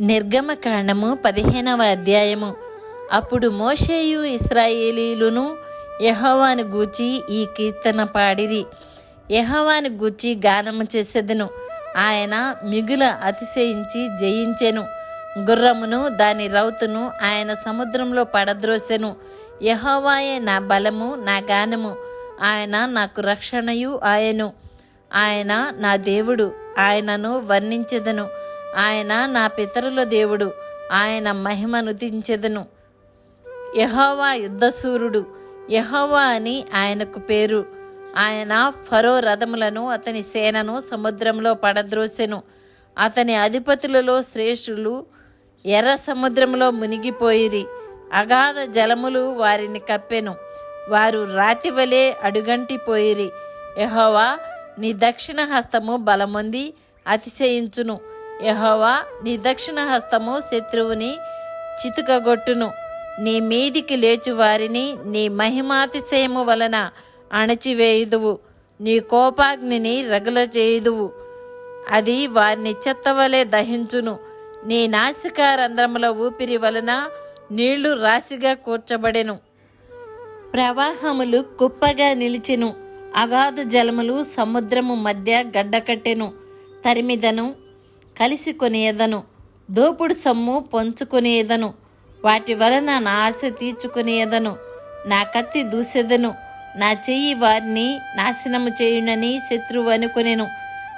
నిర్గమకాండము పదిహేనవ అధ్యాయము. అప్పుడు మోషేయు ఇస్రాయేలీలును యహోవాను గూర్చి ఈ కీర్తన పాడిరి. యహోవాను గూర్చి గానము చేసేదను. ఆయన మిగుల అతిశయించి జయించెను. గుర్రమును దాని రౌతును ఆయన సముద్రంలో పడద్రోసెను. యహోవాయే నా బలము నా గానము. ఆయన నాకు రక్షణయు ఆయను. ఆయన నా దేవుడు. ఆయనను వర్ణించెదను. ఆయన నా పితరుల దేవుడు. ఆయన మహిమను దించెదను యహోవా యుద్ధసూరుడు. యహోవా అని ఆయనకు పేరు. ఆయన ఫరో రథములను అతని సేనను సముద్రంలో పడద్రోసెను. అతని అధిపతులలో శ్రేష్ఠులు ఎర్ర సముద్రంలో మునిగిపోయిరి. అగాధ జలములు వారిని కప్పెను. వారు రాతి వలె అడుగంటిపోయిరి. యహోవా నీ దక్షిణ హస్తము బలమొంది అతిశయించును. యహోవా నీ దక్షిణ హస్తము శత్రువుని చితుకగొట్టును. నీ మీదికి లేచు వారిని నీ మహిమాతిశయము వలన అణచివేయుదువు. నీ కోపాగ్నిని రగుల చేయుదువు అది వారిని చెత్తవలే దహించును. నీ నాసికా రంధ్రముల ఊపిరి వలన నీళ్ళు రాశిగా కూర్చబడెను. ప్రవాహములు కుప్పగా నిలిచెను. అగాధ జలములు సముద్రము మధ్య గడ్డకట్టెను. తరిమిదను. కలిసి కొనియదను దోపుడు సొమ్ము పంచుకునేదను. వాటి వలన నా ఆశ తీర్చుకునేదను. నా కత్తి దూసెదను. నా చెయ్యి వారిని నాశనము చేయునని శత్రువు అనుకునేను.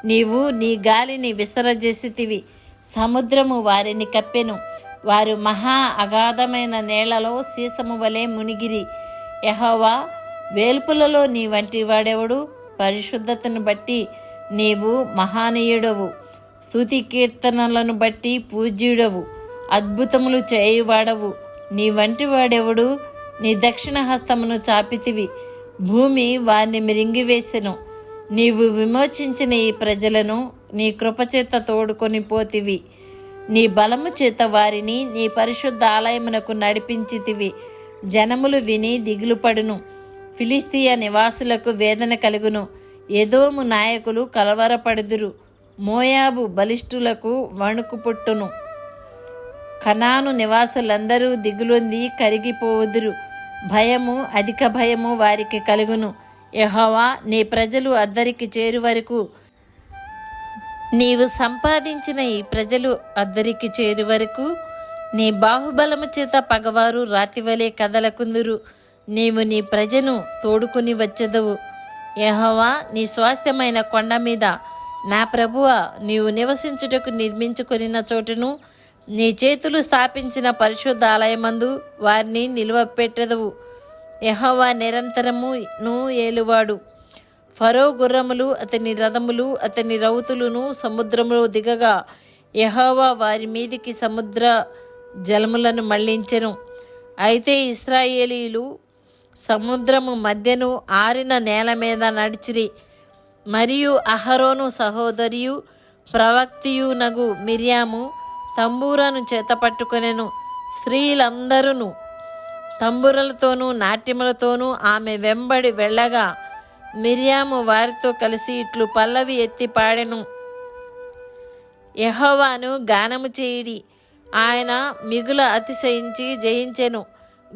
నీవు నీ గాలిని విసరజేసితివి. సముద్రము వారిని కప్పెను. వారు మహా అగాధమైన నేలలో సీసము వలె మునిగిరి. యహోవా వేల్పులలో నీ వంటి వాడెవడు? పరిశుద్ధతను బట్టి నీవు మహానీయుడవు. స్థుతి కీర్తనలను బట్టి పూజ్యుడవు అద్భుతములు చేయువాడవు. నీ వంటి వాడెవడు? నీ దక్షిణ హస్తమును చాపితివి. భూమి వారిని మిరింగివేసెను. నీవు విమోచించిన ఈ ప్రజలను నీ కృపచేత తోడుకొని పోతివి. నీ బలము చేత వారిని నీ పరిశుద్ధ ఆలయమునకు నడిపించితివి. జనములు విని దిగులుపడును. ఫిలిస్తీయ నివాసులకు వేదన కలుగును. ఎదోము నాయకులు కలవరపడుదురు. మోయాబు బలిష్ఠులకు వణుకు పుట్టును. కనాను నివాసులందరూ దిగులొంది కరిగిపోవుదురు భయము అధిక భయము వారికి కలుగును. యహోవా నీ ప్రజలు అద్దరికి చేరు వరకు. నీవు సంపాదించిన ఈ ప్రజలు అద్దరికి చేరు వరకు. నీ బాహుబలము చేత పగవారు రాతివలే కదలకుందురు. నీవు నీ ప్రజను తోడుకుని వచ్చెదవు. యహోవా నీ స్వాస్థ్యమైన కొండ మీద నా ప్రభువ నీవు నివసించుటకు నిర్మించుకొనిన చోటును నీ చేతులు స్థాపించిన పరిశుద్ధ ఆలయమందు వారిని నిలువపెట్టెదవు యెహోవా నిరంతరము నిరంతరమును ఏలువాడు. ఫరో గుర్రములు అతని రథములు అతని రౌతులను సముద్రములో దిగగా యహోవా వారి మీదికి సముద్ర జలములను మళ్ళించెను. అయితే ఇస్రాయేలీలు సముద్రము మధ్యను ఆరిన నేల మీద నడిచిరి. మరియు అహరోను సహోదరియు ప్రవక్తియు నగు మిర్యాము తంబూరను చేతపట్టుకొనెను స్త్రీలందరూ తంబురలతోనూ నాట్యములతోనూ ఆమె వెంబడి వెళ్ళగా మిర్యాము వారితో కలిసి ఇట్లు పల్లవి ఎత్తి పాడెను. యహోవాను గానము చేయుడి. ఆయన మిగుల అతిశయించి జయించెను.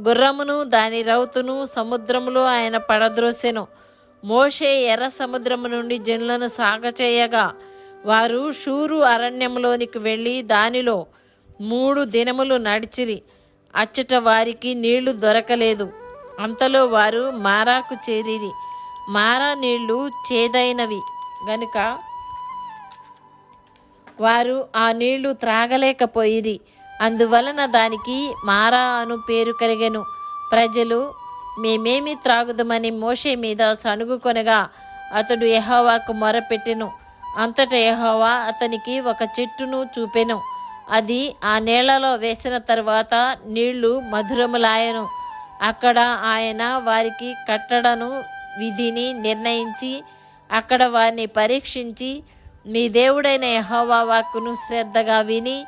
గుర్రమును దాని రౌతును సముద్రములో ఆయన పడద్రోసెను. మోషే ఎర్ర సముద్రము నుండి జనులను సాగచేయగా వారు షూరు అరణ్యంలోనికి వెళ్ళి దానిలో మూడు దినములు నడిచిరి. అచ్చట వారికి నీళ్ళు దొరకలేదు. అంతలో వారు మారాకు చేరిరి. మారా నీళ్ళు చేదైనవి. గనుక వారు ఆ నీళ్ళు త్రాగలేకపోయిరి. అందువలన దానికి మారా అను పేరు కలిగెను. ప్రజలు మేమేమి త్రాగుదమని మోషే మీద సణుగు కొనగా అతడు యహోవాకు మొరపెట్టెను. అంతట యహోవా అతనికి ఒక చెట్టును చూపెను. అది ఆ నీళ్ళలో వేసిన తర్వాత నీళ్ళు మధురములాయను. అక్కడ ఆయన వారికి కట్టడను విధిని నిర్ణయించి అక్కడ వారిని పరీక్షించి మీ దేవుడైన యహోవా వాక్కును శ్రద్ధగా విని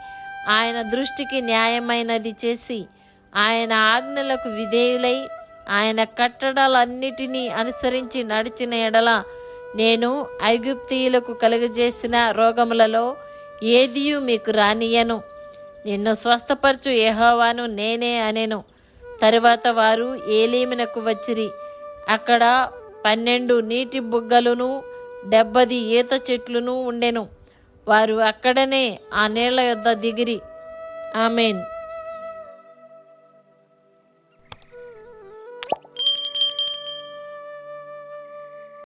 ఆయన దృష్టికి న్యాయమైనది చేసి ఆయన ఆజ్ఞలకు విధేయులై ఆయన కట్టడాలన్నిటినీ అనుసరించి నడిచిన ఎడల నేను ఐగుప్తీయులకు కలుగజేసిన రోగములలో ఏదియు మీకు రానియను నిన్ను స్వస్థపరచు ఏహోవాను నేనే అనెను. తరువాత వారు ఏలీమినకు వచ్చిరి. అక్కడ పన్నెండు నీటి బుగ్గలును డెబ్బది ఈత చెట్లును ఉండెను. వారు అక్కడనే ఆ నీళ్ళ యొద్ద దిగిరి. ఆమెన్.